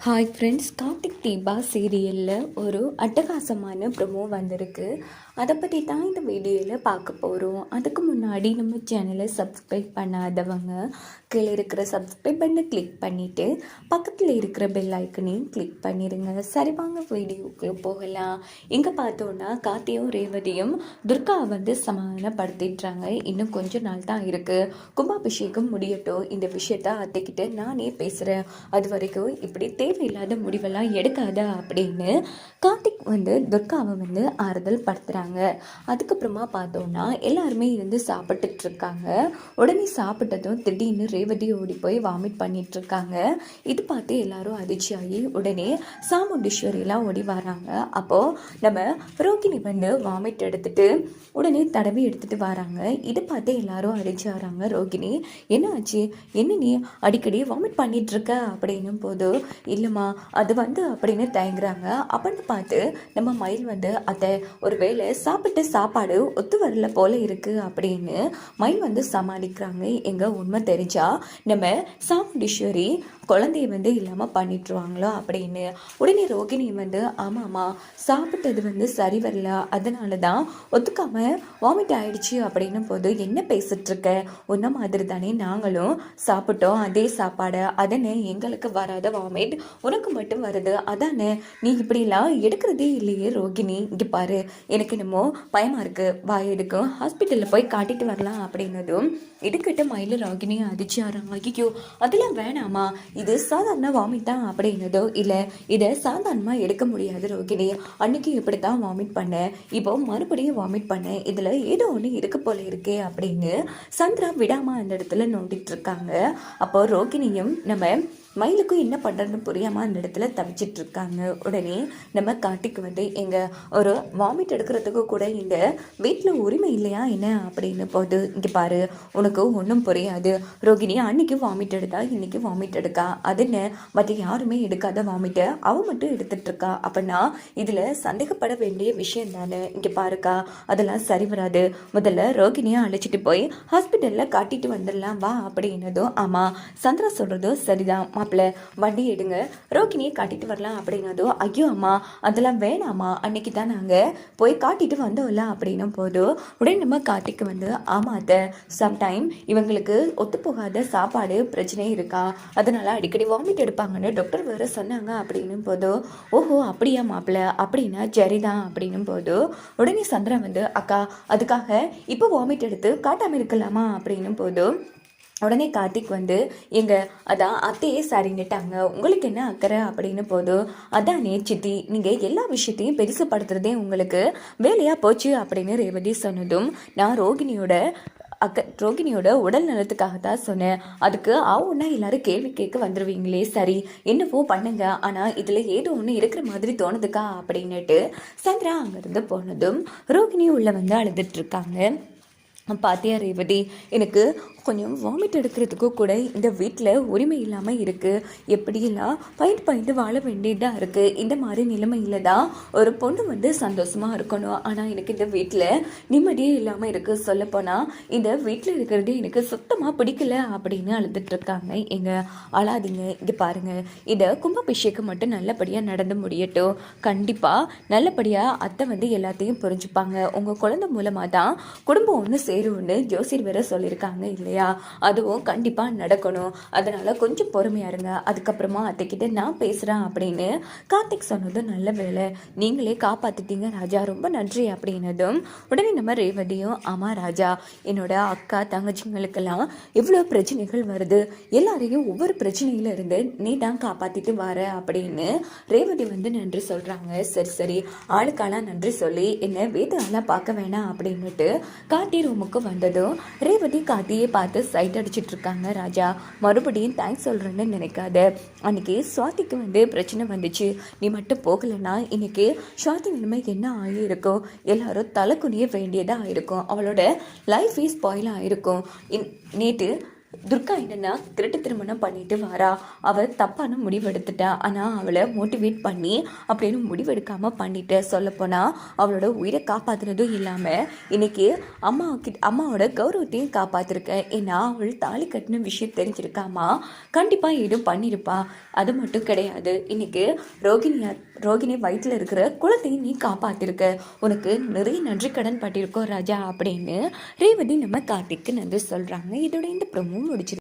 Hi friends Karthik Deepa சீரியலில் ஒரு அட்டகாசமான ப்ரொமோ வந்திருக்கு. அதை பற்றி தான் இந்த வீடியோவில் பார்க்க போகிறோம் அதுக்கு முன்னாடி நம்ம சேனலை சப்ஸ்கிரைப் பண்ணாதவங்க கீழே இருக்கிற சப்ஸ்கிரைப் பண்ணை கிளிக் பண்ணிவிட்டு பக்கத்தில் இருக்கிற பெல் ஐக்கனையும் கிளிக் பண்ணிடுங்க சரி வாங்க வீடியோக்கு போகலாம். இங்கே பார்த்தோன்னா காத்தியும் ரேவதியும் துர்காவை வந்து சமாதானப்படுத்திடுறாங்க. இன்னும் கொஞ்ச நாள் தான் இருக்குது கும்பாபிஷேகம் முடியட்டும். இந்த விஷயத்த அத்தைக்கிட்ட நானே பேசுகிறேன் அது வரைக்கும் இப்படி தேவையில்லாத முடிவெல்லாம் எடுக்காத அப்படின்னு கார்த்திக் வந்து துர்காவை வந்து ஆறுதல் படுத்துகிறாங்க அதுக்கப்புறமா பார்த்தோன்னா எல்லாருமே இருந்து சாப்பிட்டுட்டு இருக்காங்க. உடனே சாப்பிட்டதும் திடீர்னு ரேவதி ஓடி போய் வாமிட் பண்ணிட்டு இருக்காங்க. இது பார்த்து எல்லாரும் அதிர்ச்சியாகி உடனே சாமுண்டீஸ்வரியெல்லாம் ஓடி வராங்க. அப்போது நம்ம ரோகிணி வந்து வாமிட் எடுத்துட்டு உடனே தடவி எடுத்துட்டு வராங்க. இதை பார்த்து எல்லாரும் அதிர்ச்சி ஆகிறாங்க ரோகிணி. என்ன ஆச்சு? என்ன நீ அடிக்கடி வாமிட் பண்ணிட்டு இருக்க? அப்படின்னும் போது இல்லைம்மா அது வந்து அப்படின்னு தயங்குறாங்க. அப்படின்னு பார்த்து நம்ம மயில் வந்து அதை ஒரு வேளை சாப்பிட்ட சாப்பாடு ஒத்து வரல போல இருக்கு அப்படின்னு மயில் வந்து சமாளிக்கிறாங்க. எங்க உண்மை தெரிஞ்சா நம்ம சாமுண்டீஸ்வரி குழந்தைய வந்து இல்லாமல் பண்ணிட்டுருவாங்களோ அப்படின்னு. உடனே ரோகிணி வந்து ஆமாம்மா சாப்பிட்டது வந்து சரி வரல. அதனால தான் ஒத்துக்காம வாமிட் ஆயிடுச்சு அப்படின்னும் போது என்ன பேசிட்டு இருக்க உன்ன மாதிரி தானே நாங்களும் சாப்பிட்டோம். அதே சாப்பாடை அதனே எங்களுக்கு வராத வாமிட் உனக்கு மட்டும் வருது. அதானே நீ இப்படிலாம் எடுக்கிறதே இல்லையே ரோகிணி. இங்கே பாரு எனக்கு என்னமோ பயமாக இருக்குது வாய் எடுக்கும் ஹாஸ்பிட்டலில் போய் காட்டிட்டு வரலாம் அப்படின்னதும் இதுக்கிட்ட மயில ரோகிணி அதிர்ச்சி ஆறாங்க ஐயோ அதெல்லாம் வேணாமா? இது சாதாரண வாமிட் தான் அப்படின்னதோ இல்லை இதை சாதாரணமாக எடுக்க முடியாது ரோகிணி. அன்னைக்கு இப்படி தான் வாமிட் பண்ணேன். இப்போ மறுபடியும் வாமிட் பண்ணேன். இதில் ஏதோ ஒன்று இருக்க போல இருக்கே அப்படின்னு சந்திரா விடாமல் அந்த இடத்துல நோண்டிட்டு இருக்காங்க. அப்போ ரோகிணியும் நம்ம மயிலுக்கும் என்ன பண்ணுறதுன்னு புரியாமல் அந்த இடத்துல தவிச்சிட்டு இருக்காங்க. உடனே நம்ம காட்டிக்கு வந்து எங்க ஒரு வாமிட் எடுக்கிறதுக்கு கூட இந்த வீட்டில் உரிமை இல்லையா என்ன அப்படின்னு போது இங்கே பாரு உனக்கு ஒன்றும் புரியாது. ரோகிணி அன்னைக்கு வாமிட் எடுத்தா இன்னைக்கு வாமிட் எடுக்கா. அது என்ன மற்ற யாருமே எடுக்காத வாமிட்டை அவன் மட்டும் எடுத்துட்ருக்கா அப்படின்னா இதில் சந்தேகப்பட வேண்டிய விஷயம் தானே. இங்கே பாருக்கா அதெல்லாம் சரி வராது. முதல்ல ரோகிணியை அழைச்சிட்டு போய் ஹாஸ்பிட்டலில் காட்டிட்டு வந்துடலாம் வா அப்படின்னதும் ஆமாம் சந்திரா சொல்கிறதும் சரிதான். மாப்பிள்ள வண்டி எடுங்க. ரோகிணியை காட்டிட்டு வரலாம் அப்படின்னதும் ஐயோ அம்மா அதெல்லாம் வேணாம்மா அன்னைக்கு தான் நாங்கள் போய் காட்டிட்டு வந்தோம்ல அப்படின்னும் போதும் உடனே நம்ம காட்டிக்கு வந்து ஆமாம் அத்தை சம்டைம் இவங்களுக்கு ஒத்துப்போகாத சாப்பாடு பிரச்சனை இருக்கா? அதனால அடிக்கடி வாமிட் எடுப்பாங்கன்னு டாக்டர் வேற சொன்னாங்க அப்படின்னும் போதும் ஓஹோ அப்படியா மாப்பிள்ள அப்படின்னா சரிதான் அப்படின்னும் போதும் உடனே சந்திரா வந்து அக்கா அதுக்காக இப்போ வாமிட் எடுத்து காட்டாமல் இருக்கலாமா? அப்படின்னும் போதும் உடனே கார்த்திக் வந்து எங்கள் அதான் அத்தையே சரின்னுட்டாங்க. உங்களுக்கு என்ன அக்கறை? அப்படின்னு போதும் அதானே சித்தி நீங்கள் எல்லா விஷயத்தையும் பெருசுப்படுத்துறதே உங்களுக்கு. வேலையாக போச்சு அப்படின்னு ரேவதி சொன்னதும் நான் ரோகிணியோட அக்க ரோகிணியோட உடல் நலத்துக்காக தான் சொன்னேன். அதுக்கு அவனா எல்லாரும் கேள்வி கேட்க வந்துடுவீங்களே சரி. என்னவோ பண்ணுங்க. ஆனால் இதில் ஏதோ ஒன்று இருக்கிற மாதிரி தோணுதுக்கா? அப்படின்னுட்டு சந்திரா அங்கேருந்து போனதும் ரோகிணி உள்ளே வந்து அழுதுட்டு இருக்காங்க. பாத்தியா ரேவதி? எனக்கு கொஞ்சம் வாமிட் எடுக்கிறதுக்கு கூட இந்த வீட்டில் உரிமை இல்லாமல் இருக்குது எப்படியெல்லாம் பயந்து பயந்து வாழ வேண்டியதாக இருக்குது இந்த மாதிரி நிலைமையில் தான் ஒரு பொண்ணு வந்து சந்தோஷமாக இருக்கணும். ஆனால் எனக்கு இந்த வீட்டில் நிம்மதியே இல்லாமல் இருக்குது சொல்லப்போனால் இந்த வீட்டில் இருக்கிறது எனக்கு சுத்தமாக பிடிக்கல அப்படின்னு அழுதுட்டு எங்கள் அழாதீங்க. இங்கே பாருங்கள் இதை கும்பாபிஷேகம் மட்டும் நல்லபடியாக நடந்து முடியட்டும். கண்டிப்பாக நல்லபடியாக அத்தை வந்து எல்லாத்தையும் புரிஞ்சுப்பாங்க. உங்கள் குழந்தை மூலமாக தான் குடும்பம் ஒன்று சேரும்னு ஜோசியர் வேற சொல்லியிருக்காங்க இல்லையா? அதுவும் கண்டிப்பாக நடக்கணும். அதனால் கொஞ்சம் பொறுமையாக இருங்க. அதுக்கப்புறமா அத்தைக்கிட்ட நான் பேசுகிறேன் அப்படின்னு கார்த்திக் சொன்னதும் நல்ல வேலை நீங்களே காப்பாற்றிட்டீங்க ராஜா. ரொம்ப நன்றி அப்படின்னதும் உடனே நம்ம ரேவதியும் ஆமாம் ராஜா என்னோட அக்கா தங்கச்சிங்களுக்கெல்லாம் எவ்வளோ பிரச்சனைகள் வருது. எல்லாரையும் ஒவ்வொரு பிரச்சனையில இருந்து நீ தான் காப்பாற்றிட்டு வர அப்படின்னு ரேவதி வந்து நன்றி சொல்கிறாங்க சரி சரி ஆளுக்காலாம் நன்றி சொல்லி என்ன வேதெல்லாம் பார்க்க வேணாம் அப்படின்னுட்டு காட்டி ரூமுக்கு வந்ததும் ரேவதி கார்த்தியை பார்த்து சைட் அடிச்சிட்டு இருக்காங்க ராஜா. மறுபடியும் தேங்க்ஸ் சொல்கிறேன்னு நினைக்காத. அன்னைக்கு சுவாதிக்கு வந்து பிரச்சனை வந்துச்சு. நீ மட்டும் போகலைன்னா இன்னைக்கு சுவாதி நிலைமை என்ன ஆகியிருக்கும்? எல்லாரும் தலை குனிய வேண்டியதாக இருக்கும். அவளோட லைஃப் ஸ்பாயில் ஆகிருக்கும் நேற்று துர்கா என்னன்னா திருட்டு திருமணம் பண்ணிட்டு வாரா. அவ தப்பான முடிவெடுத்துட்டா. ஆனால் அவளை மோட்டிவேட் பண்ணி அப்படின்னு முடிவெடுக்காம பண்ணிட்டு சொல்லப்போனா அவளோட உயிரை காப்பாற்றுனதும் இல்லாமல் இன்னைக்கு அம்மா கிட்ட அம்மாவோட கௌரவத்தையும் காப்பாத்திருக்கேன் ஏன்னா அவள் தாலி கட்டின விஷயம் தெரிஞ்சிருக்காமா? கண்டிப்பாக ஏதும் பண்ணியிருப்பா அது மட்டும் கிடையாது. இன்னைக்கு ரோகிணியா ரோகிணி வயிற்றில் இருக்கிற குலத்தையும் நீ காப்பாத்திருக்க. உனக்கு நிறைய நன்றி கடன் பட்டிருக்கோம் ராஜா அப்படின்னு ரேவதி நம்ம கார்த்திக்கு நன்றி சொல்கிறாங்க இதோட இந்த ப்ரொமோ കാര്യവും ഒടിച്ചിട്ടുണ്ട്